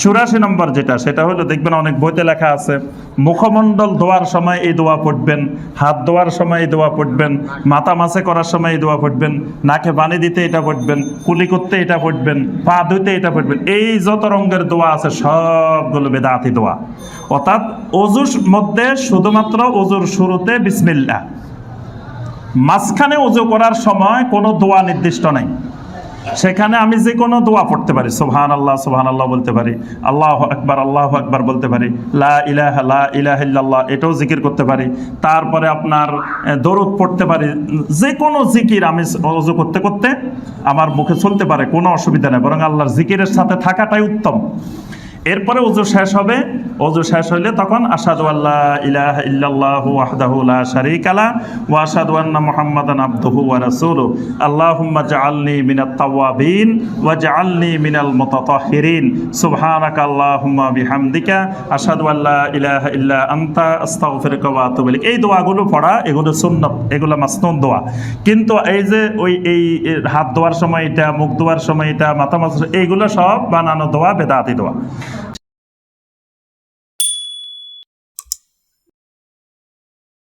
চুরাশি নম্বর যেটা, সেটা হলো দেখবেন অনেক বইতে লেখা আছে, মুখমণ্ডল ধোয়ার সময় এই দোয়া পড়বেন হাত ধোয়ার সময় এই দোয়া পড়বেন মাথা মাছে করার সময় এই দোয়া পড়বেন নাকে পানি দিতে এটা পড়বেন কুলি করতে এটা পড়বেন পা ধুইতে এটা পড়বেন এই যত রঙের দোয়া আছে সবগুলো বেদাতি দোয়া অর্থাৎ অজুর মধ্যে শুধুমাত্র অজুর শুরুতে বিসমিল্লা মাঝখানে অজু করার সময় কোনো দোয়া নির্দিষ্ট নাই। সেখানে আমি যে কোনো দোয়া পড়তে পারি সোহান আল্লাহ সোহান আল্লাহ বলতে পারি, আল্লাহ আকবার আল্লাহ আকবার বলতে পারি, লা ইলাহ, লা এটাও জিকির করতে পারি, তারপরে আপনার দরুদ পড়তে পারি, যে কোনো জিকির আমি অজু করতে করতে আমার মুখে চলতে পারে, কোনো অসুবিধা নেই, বরং আল্লাহর জিকিরের সাথে থাকাটাই উত্তম। এরপরে অজু শেষ হবে অজু শেষ হইলে তখন আসাদু আল্লাহ ইলাহ ইল্লাল্লাহু ওয়াহদাহু লা শারীকা লা ওয়া আশহাদু আন্না মুহাম্মাদান আবদুহু ওয়া রাসূলুহু। আল্লাহুম্মা জাআলনি মিনাত তাওয়াবিন ওয়া জাআলনি মিনাল মুতাতাহহিরিন সুবহানাকা আল্লাহুম্মা বিহামদিকা। আশহাদু আল্লা ইলাহা ইল্লা আনতা। আস্তাগফিরুকা ওয়া আতুবু ইলাইক। এই দোয়াগুলো পড়া এগুলো সুন্নাত, এগুলো মাসনুন দোয়া। কিন্তু এই যে ওই, এই হাত ধোয়ার সময় এটা, মুখ ধোয়ার সময় এটা, মাথা মাথা এইগুলো সব বানানো দোয়া, বেদাতি দোয়া।